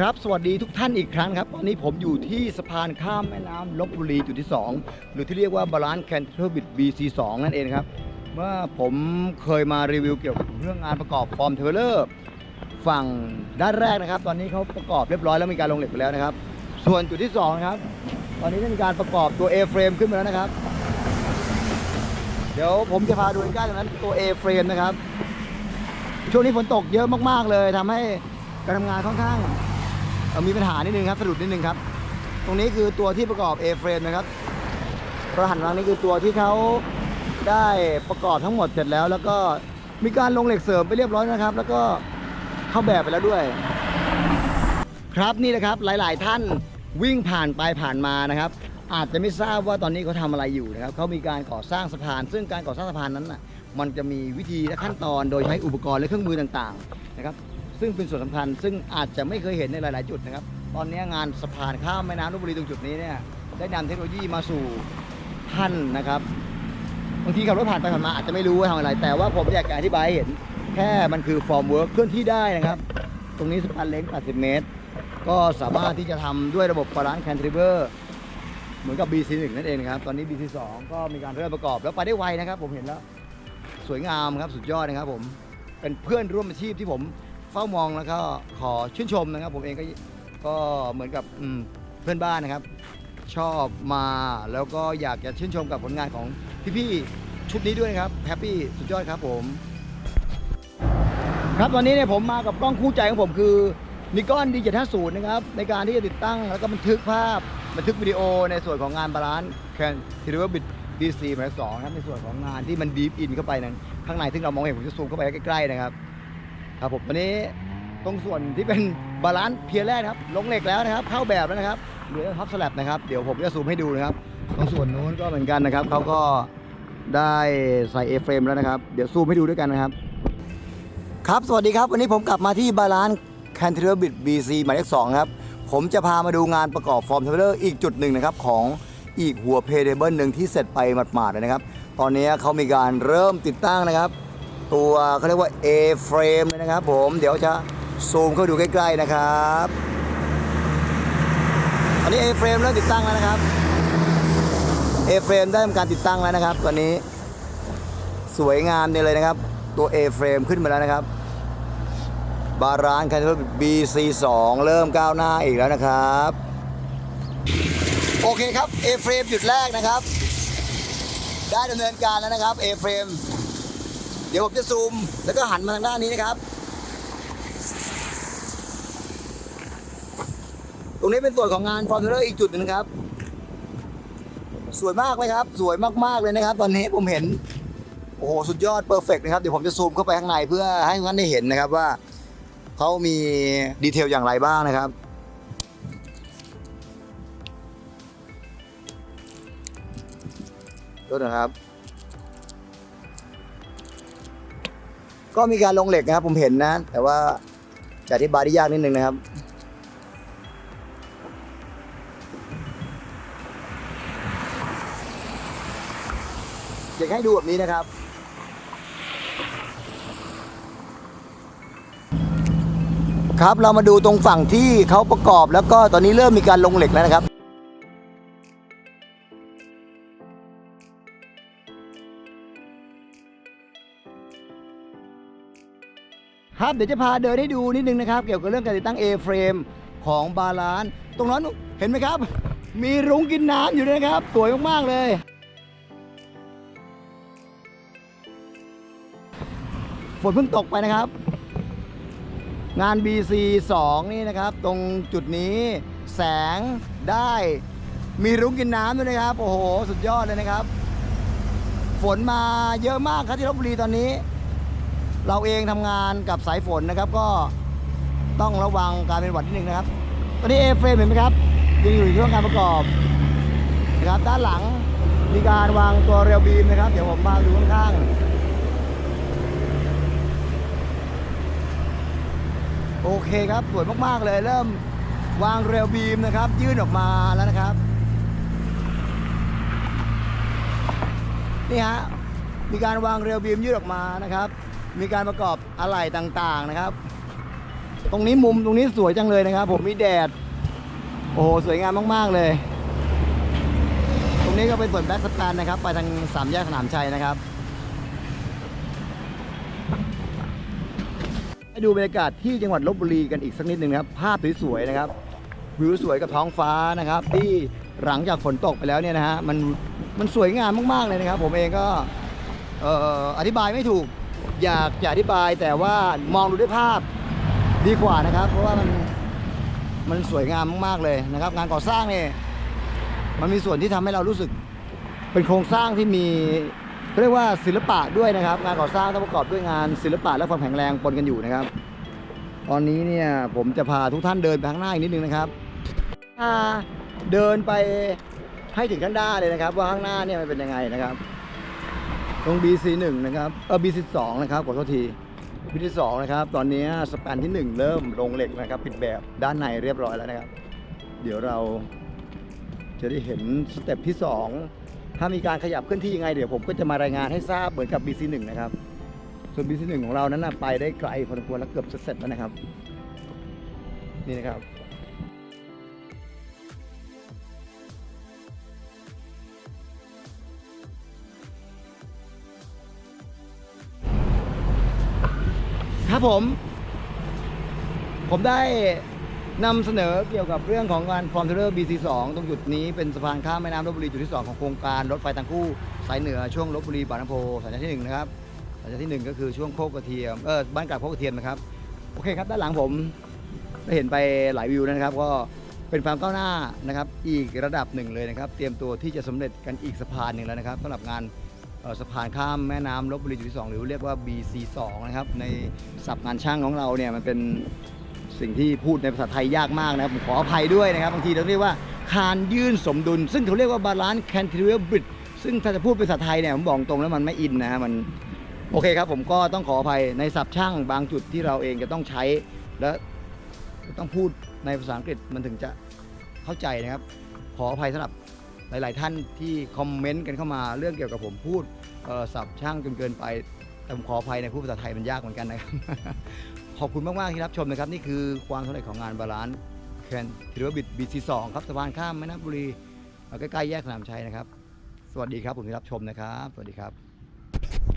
ครับ สวัสดีทุกท่านอีกครั้งครับ ตอนนี้ผมอยู่ที่สะพานข้ามแม่น้ำลบบุรีจุดที่ 2 หรือที่เรียกว่าบาลานซ์แคนเทอร์บิด BC2 นั่นเองครับ เมื่อผมเคยมารีวิวเกี่ยวกับเรื่องงานประกอบฟอร์มเทเลอร์ฝั่งด้านแรกนะครับ ตอนนี้เขาประกอบเรียบร้อยแล้วมีการลงเหล็กไปแล้วนะครับ ส่วนจุดที่2ครับ ตอนนี้ได้มีการประกอบตัว A frame ขึ้นมาแล้วนะครับ เดี๋ยวผมจะพาดูใกล้ๆตรงนั้นตัว A frame นะครับ ช่วงนี้ฝนตกเยอะมากๆเลยทำให้การทำงานค่อนข้าง มีปัญหานิดนึงครับสะดุดนิดนึงครับ ตรงนี้คือตัวที่ประกอบ A frame นะครับรหัสรังนี้คือตัวที่เขาได้ประกอบทั้งหมดเสร็จแล้ว แล้วก็มีการลงเหล็กเสริมไปเรียบร้อยนะครับ แล้วก็เข้าแบบไปแล้วด้วย ครับนี่นะครับหลาย ๆ ท่านวิ่งผ่านไปผ่านมานะครับ อาจจะไม่ทราบว่าตอนนี้เขาทำอะไรอยู่นะครับเขามีการก่อสร้างสะพาน ซึ่งการก่อสร้างสะพานนั้นน่ะมันจะมีวิธีและขั้นตอนโดยใช้อุปกรณ์และเครื่องมือต่าง ๆ นะครับ ซึ่งเป็นส่วนสำคัญ ซึ่งอาจจะไม่เคยเห็นในหลาย ๆ จุดนะครับ ตอนนี้งานสะพานข้ามแม่น้ำลพบุรีตรงจุดนี้เนี่ยได้นำเทคโนโลยีมาสู่ท่านนะครับบางทีขับรถผ่านไปผ่านมาอาจจะไม่รู้ว่าทำอะไร แต่ว่าผมอยากจะอธิบายเห็น แค่มันคือฟอร์มเวิร์กเคลื่อนที่ได้นะครับ ตรงนี้สะพานเล้ง 80 เมตร ก็สามารถที่จะทำด้วยระบบปรานแคนทริเบอร์เหมือนกับ BC1 นั่นเองครับ ตอนนี้ BC2 ก็มีการเริ่มประกอบแล้วไปได้ไวนะครับ ผมเห็นแล้ว สวยงามครับสุดยอดนะครับผม เป็นเพื่อนร่วมอาชีพที่ผม เฝ้ามองแล้วก็ขอชื่นชมนะครับ ผมเองก็ก็เหมือนกับอืมเพื่อนบ้านนะครับ ชอบมาแล้วก็อยากจะชื่นชมกับผลงานของพี่ๆชุดนี้ด้วยนะครับแฮปปี้สุดยอดครับผมครับตอนนี้เนี่ยผมมากับกล้องคู่ใจของผมคือนิกอนดีเจ็ดห้าศูนย์นะครับในการที่จะติดตั้งแล้วก็บันทึกภาพบันทึกวิดีโอในส่วนของงานบาลานซ์แคนทีเรียกว่าบิดดีซีหมายสองนะครับในส่วนของงานที่มันดีฟอินเข้าไปนั้นข้างในซึ่งเรามองเห็นผมจะซูมเข้าไปใกล้ๆนะครับ ครับผมตอนนี้ตรงส่วนที่เป็นบาลานซ์เพียร์แรกนะครับ ลงเหล็กแล้วนะครับ เข้าแบบแล้วนะครับเหลือท็อปสลับนะครับเดี๋ยวผมจะซูมให้ดูนะครับ ตรงส่วนนู้นก็เหมือนกันนะครับเขาก็ได้ใส่เอเฟรมแล้วนะครับ เดี๋ยวซูมให้ดูด้วยกันนะครับ ครับสวัสดีครับ วันนี้ผมกลับมาที่บาลานซ์แคนเทอร์บิด BC หมายเลข2ครับ ผมจะพามาดูงานประกอบฟอร์มเทเลอร์อีกจุดหนึ่งนะครับของอีกหัวเพเดเบิลหนึ่งที่เสร็จไปหมาดๆเลยนะครับ ตอนนี้เขามีการเริ่มติดตั้งนะครับ ตัวเขาเรียกว่า A frame เลยนะครับผมเดี๋ยวจะซูมเข้าดูใกล้ๆนะครับตอนนี้ A frame เริ่มติดตั้งแล้วนะครับ A frame ได้ทำการติดตั้งแล้วนะครับตอนนี้สวยงามเลยนะครับ ตัว A frame ขึ้นมาแล้วนะครับ บารานคันเทอร์ BC2 เริ่มก้าวหน้าอีกแล้วนะครับ โอเคครับ A frame จุดแรกนะครับ ได้ดำเนินการแล้วนะครับ A frame ดี๋ยวผมจะซูม แล้วก็หันมาทางด้านนี้นะครับ ตรงนี้เป็นส่วนของงานฟอร์มเลอร์อีกจุดหนึงครับ สวยมากไหมครับ สวยมากๆเลยนะครับ ตอนนี้ผมเห็น โอ้โห สุดยอดเพอร์เฟกนะครับ เดี๋ยวผมจะซูมเข้าไปข้างในเพื่อให้ท่านได้เห็นนะครับว่าเขามีดีเทลอย่างไรบ้างนะครับก็นะครับ ก็มีการลงเหล็กนะครับ ผมเห็นนะ แต่ว่าจะอธิบายได้ยากนิดนึงนะครับอยากให้ดูแบบนี้นะครับ ครับเรามาดูตรงฝั่งที่เขาประกอบแล้วก็ตอนนี้เริ่มมีการลงเหล็กแล้วนะครับ ครับเดี๋ยวจะพาเดินให้ดูนิดนึงนะครับ เกี่ยวกับเรื่องการติดตั้ง A frame ของบาลานตรงนั้นเห็นไหมครับ มีรุ้งกินน้ำอยู่ด้วยนะครับ สวยมาก ๆ เลย ฝนเพิ่งตกไปนะครับ งาน BC 2 นี่นะครับ ตรงจุดนี้แสงได้มีรุ้งกินน้ำด้วยนะครับ โอ้โห สุดยอดเลยนะครับ ฝนมาเยอะมากครับที่ลบบุรีตอนนี้ เราเองทำงานกับสายฝนนะครับ ก็ต้องระวังการเป็นหวัดนิดนึงนะครับ ตอนนี้เอเฟรมเห็นไหมครับยังอยู่ในช่วงการประกอบนะครับ ด้านหลังมีการวางตัวเรียวบีมนะครับ เดี๋ยวผมมาดูข้างๆโอเคครับสวยมากๆเลยเริ่มวางเรลบีมนะครับ ยื่นออกมาแล้วนะครับนี่ฮะมีการวางเรลบีมยื่นออกมานะครับ มีการประกอบอะไหล่ต่างๆนะครับ ตรงนี้มุมตรงนี้สวยจังเลยนะครับ ผมมีแดด โอ้โหสวยงามมากๆเลย ตรงนี้ก็เป็นส่วนแบ็กสแตนนะครับ ไปทางสามแยกสนามชัยนะครับให้ดูบรรยากาศที่จังหวัดลบบุรีกันอีกสักนิดหนึ่งนะครับ ภาพสวยๆนะครับวิวสวยกับท้องฟ้านะครับ ที่หลังจากฝนตกไปแล้วเนี่ยนะฮะมันมันสวยงามมากๆเลยนะครับ ผมเองก็อออธิบายไม่ถูก อยากจะอธิบายแต่ว่ามองดูด้วยภาพดีกว่านะครับ เพราะว่ามันมันสวยงามมากๆเลยนะครับ งานก่อสร้างเนี่ยมันมีส่วนที่ทำให้เรารู้สึก เป็นโครงสร้างที่มีเรียกว่าศิลปะด้วยนะครับ งานก่อสร้างต้องประกอบด้วยงานศิลปะและความแข็งแรงปนกันอยู่นะครับ ตอนนี้เนี่ยผมจะพาทุกท่านเดินไปข้างหน้าอีกนิดนึงนะครับพาเดินไปให้ถึงข้างหน้าเลยนะครับ ว่าข้างหน้าเนี่ยมันเป็นยังไงนะครับ ตรง BC1 นะครับ เออ BC2 นะครับ ขอโทษที BC2 นะครับ ตอนนี้สแปนที่ 1 เริ่มลงเหล็กนะครับ ปิดแบบด้านในเรียบร้อยแล้วนะครับ เดี๋ยวเราจะได้เห็นสเต็ปที่ 2 ถ้ามีการขยับเคลื่อนที่ยังไง เดี๋ยวผมก็จะมารายงานให้ทราบเหมือนกับ BC1 นะครับ ส่วน BC1 ของเรานั้นนะไปได้ไกลพอสมควรแล้วเกือบจะเสร็จแล้วนะครับ นี่นะครับ ครับผม ผมได้นำเสนอเกี่ยวกับเรื่องของการฟอร์มเทเลอร์ BC2 ตรงจุดนี้เป็นสะพานข้ามแม่น้ำลบบุรีจุดที่ 2 ของโครงการรถไฟทางคู่สายเหนือช่วงลบบุรีบางน้ำโพสาณที่ 1 นะครับสาณที่ 1 ก็คือช่วงโคกกระเทียมเออบ้านกางโคกกระเทียมนะครับ โอเคครับ ด้านหลังผมได้เห็นไปหลายวิวนะครับ ก็เป็นความก้าวหน้านะครับ อีกระดับหนึ่งเลยนะครับ เตรียมตัวที่จะสำเร็จกันอีกสะพานหนึ่งแล้วนะครับสำหรับงาน สะพานข้ามแม่น้ำลบบุรีจุดที่2หรือเรียกว่า BC2 นะครับ ในศัพท์งานช่างของเราเนี่ยมันเป็นสิ่งที่พูดในภาษาไทยยากมากนะครับผมขออภัยด้วยนะครับ บางทีเราเรียกว่าคานยื่นสมดุล ซึ่งเขาเรียกว่าบาลานซ์แคนติเ r บริดซึ่งถ้าจะพูดเป็นภาษาไทยเนี่ยผมบอกตรงแล้วมันไม่อินนะฮะมันโอเคครับผมก็ต้องขออภัยในศัพท์ช่างบางจุดที่เราเองจะต้องใช้และต้องพูดในภาษาอังกฤษมันถึงจะเข้าใจนะครับ ขออภัยสำหรับ หลาย ๆ ท่านที่คอมเมนต์กันเข้ามาเรื่องเกี่ยวกับผมพูดสับช่างจนเกินไปแต่ผมขออภัยในผู้ภาษาไทยมันยากเหมือนกันนะครับ ขอบคุณมาก ๆ ที่รับชมนะครับ นี่คือความสำเร็จของงานบาลานซ์แคนทิวบิดบีซีสองครับสะพานข้ามแม่น้ำบุรีใกล้ ๆ แยกสนามชัยนะครับ สวัสดีครับผมที่รับชมนะครับ สวัสดีครับ